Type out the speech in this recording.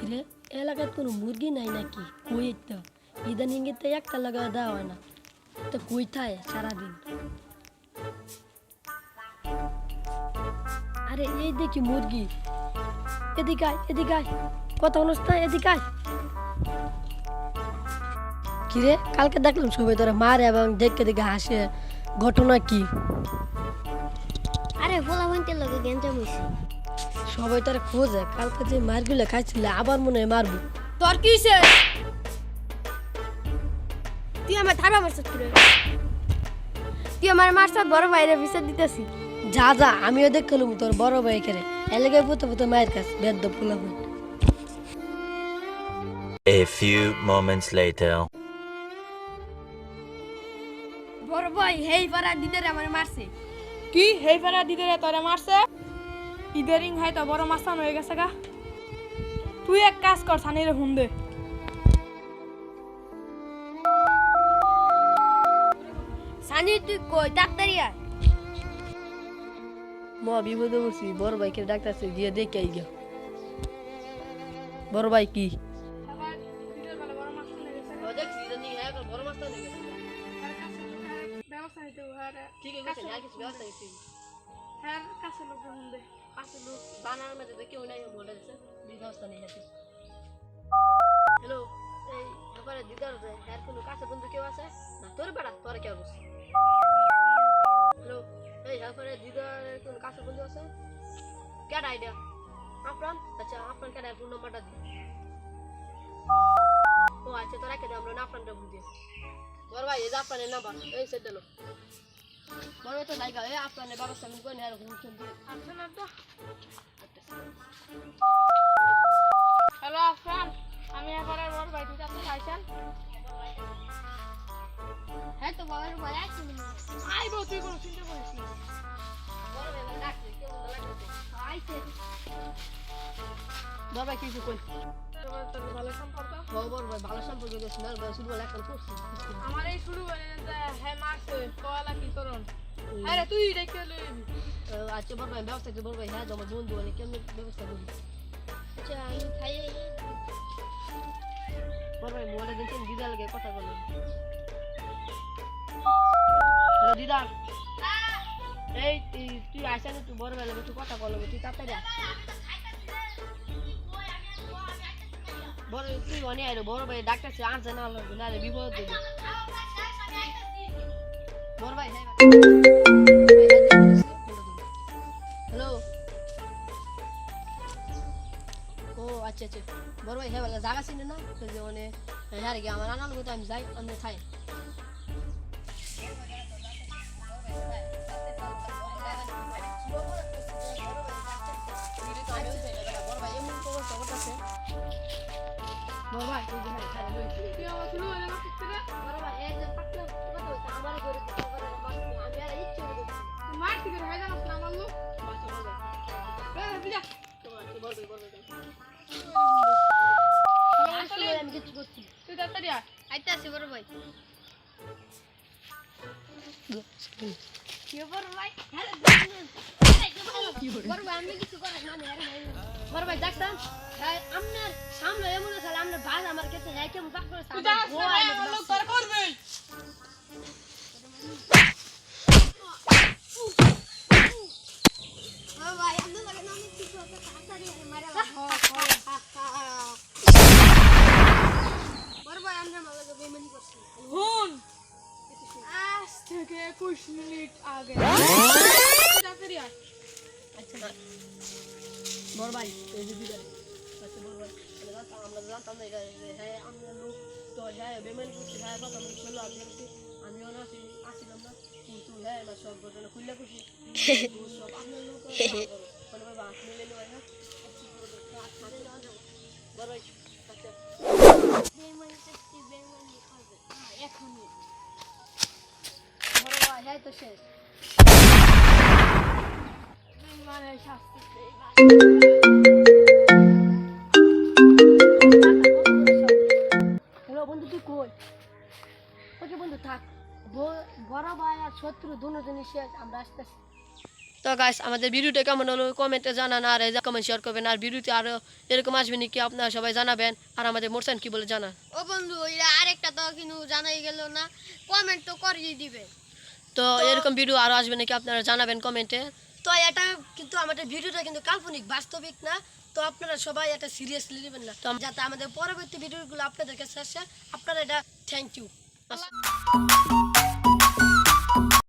কিরে এলাকায় কোনো মুরগি নাই নাকি? কই তো ইদানিং তো একটা লাগা দেওয়া না। তো কই থায় সারাদিন? আরে, এই দেখি মুরগি। আয় আয়। কথা অনুষ্ঠান আয়। কিরে, কালকে দেখলাম সবাই তোরা মারে এবং দেখে দেখে হাসে। ঘটনা কি? আরে, ভোলা ভান্তের লগে গেঞ্জাম সবাই তারা খোঁজে কালকে যে মারগুলো খাইছিল আবার মনে হয় মারবো। তোর কি হইছে? তুই আমার থাবা মারছত করে তুই আমার মারছত বড় বাইরে বিচার দিতেছি যা যা আমিও দেখলাম তোর বড় ভাই করে এলাকায় পুতো পুতো মায়ের কাছে বেদ্য পোলা A few moments later. বড় ভাই হেই পাড়া দিদের আমার মারছে। কি? হেই ফেরা দিতে রে তোরে মারছে? ইদারিং হাই তো বড় মাস্তান হয়ে গেছে গা। তুই এক কাজ কর সানিরে হুন দে। সানি তুই কই? ডাক্তারি আয়। মা বিপদে পড়ছি বড় ভাইকে ডাক্তার কাছে গিয়ে দেখে আই গিয়া। বড় ভাই কি? ঠিক আছে আর কিছু ব্যবস্থা হ্যাঁ কাছে লোক হুন দে। পাশে লোক বানার মধ্যে তো কেউ নাই বলে দিচ্ছে ব্যবস্থা নেই আছে হ্যালো এই ব্যাপারে দিদার হ্যার কোনো কাছে বন্ধু কেউ আছে? না, তোর বেড়া তোর কেউ বসে হ্যালো এই ব্যাপারে দিদার কোনো কাছে বন্ধু আছে? কেডা আইডিয়া আপনার আচ্ছা আপনার কেডা ফোন নাম্বারটা দিন ও আচ্ছা তোরা কেটে আমরা আপনারটা বুঝে তোর ভাই, এই যে নাম্বার এই সেট বড় তো লাইকা এই আপনার ব্যবস্থা আমি করে এরকম চলছে আচ্ছা হ্যালো আফরান আমি এবারে বড় ভাই তুই আপনি খাইছেন হ্যাঁ তো বড় আছে আইব তুই কোনো চিন্তা করিস না। বড় কেউ আইছে। বড় কিছু কই? ভালো সম্পর্ক? বড় বড় ভালো সম্পর্ক আমার এই শুরু হয়ে আরে তুই ডেকে লইবি আচ্ছা বড় ভাই, ব্যবস্থা করে ভাই হ্যাঁ আমার বন্ধু অনেক কেমন ব্যবস্থা করি? আচ্ছা আমি খাই। বড় ভাই মোবাইলটা দিচ্ছেন দিদা লাগে কথা বলেন হ্যালো, দিদা। এই, তুই আসা না, তুই বড় লাগে তুই কথা বলব তুই তাড়াতাড়ি। বড় তুই অনেক আইলো বড় ভাই ডাক্তার সে আনছে না লাগবে না রে বিপদ দেবে বড় ভাই হ্যালো ዛጋ ሲንና ከዚህ ሆነ ያሪጋ ማናናን ጎታም ዛይ አንታይ তাড়াতাড়ি আইতে আছে বড় ভাই। আপনার সামনে এমন আপনার ভাই আমার কাছে আগে। তুই তাড়াতাড়ি আয়। আচ্ছা বড় ভাই, এই দিদা। আচ্ছা বড় ভাই আমরা জানতাম না এটা হ্যাঁ আমরা লোক তো হ্যাঁ বেমেন করছি হ্যাঁ কথা আমি ছিল আমি বলছি আমিও না আসি, আসিলাম না। কিন্তু হ্যাঁ না, সব ঘটনা খুললে খুশি। সব আপনার লোক বড়। ভাই বাস মিলে নেওয়া হ্যাঁ? বড় ভাই আচ্ছা। তো শেষ। আর তো গাইস আমাদের ভিডিওটা কেমন হলো কমেন্টে জানান, আর কমেন্ট শেয়ার করবেন, আর ভিডিওতে আরও এরকম আসবে নাকি আপনারা সবাই জানাবেন, আর আমাদের মোরসান কি বলে জানান? ও বন্ধু আরেকটা তো কিন্তু জানাই গেল না কমেন্ট তো করিয়ে দিবে। তো এরকম ভিডিও আরও আসবে নাকি আপনারা জানাবেন কমেন্টে তো এটা কিন্তু আমাদের ভিডিওটা কিন্তু কাল্পনিক বাস্তবিক না। তো আপনারা সবাই এটা সিরিয়াসলি নেবেন না। তো যাতে আমাদের পরবর্তী ভিডিওগুলো আপনাদের কাছে আসে। আপনারা এটা থ্যাংক ইউ